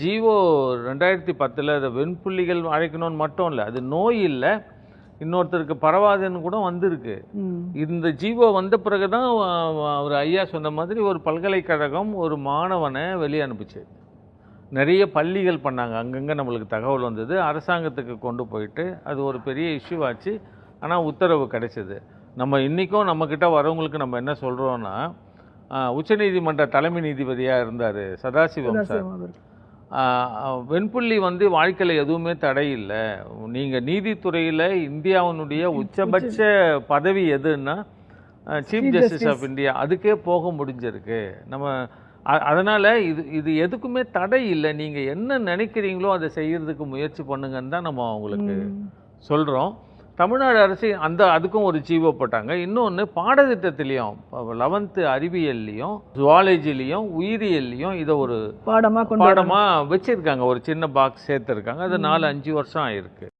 GO ரெண்டாயிரத்தி பத்தில் அது வெண்புள்ளிகள் அழைக்கணும்னு மட்டும் இல்லை அது நோய் இல்லை. இன்னொருத்தருக்கு பரவாதுன்னு கூட வந்திருக்கு. இந்த ஜீவோ வந்த பிறகு தான் அவர் ஐயா சொன்ன மாதிரி ஒரு பல்கலைக்கழகம் ஒரு மாணவனை வெளியே அனுப்புச்சு. நிறைய பள்ளிகள் பண்ணாங்க. அங்கங்கே நம்மளுக்கு தகவல் வந்தது. அரசாங்கத்துக்கு கொண்டு போயிட்டு அது ஒரு பெரிய இஷ்யூ ஆச்சு. ஆனால் உத்தரவு கிடைச்சது. நம்ம இன்றைக்கும் நம்மக்கிட்ட வரவங்களுக்கு நம்ம என்ன சொல்கிறோன்னா உச்சநீதிமன்ற தலைமை நீதிபதியாக இருந்தார் சதாசிவம் சார். வெண்புள்ளி வந்து வாழ்க்கையில் எதுவுமே தடை இல்லை நீங்கள் நீதித்துறையில் இந்தியாவினுடைய உச்சபட்ச பதவி எதுன்னா chief Chief justice. Of India அதுக்கே போக முடிஞ்சிருக்கு. நம்ம அதனால இது இது எதுக்குமே தடை இல்லை. நீங்கள் என்ன நினைக்கிறீங்களோ அதை செய்யறதுக்கு முயற்சி பண்ணுங்கன்னு தான் நம்ம அவங்களுக்கு. சொல்கிறோம் தமிழ்நாடு அரசு அந்த அதுக்கும் ஒரு ஜீவோ போட்டாங்க. இன்னொன்று பாடத்திட்டத்திலையும் லெவன்த்து அறிவியல்லையும் ஜுவாலஜிலையும் உயிரியல்லையும் இதை ஒரு பாடமா கொண்டு வரணும். பாடமாக வச்சிருக்காங்க. ஒரு சின்ன பாக்ஸ் சேர்த்துருக்காங்க. அது நாலு அஞ்சு வருஷம் ஆயிருக்கு.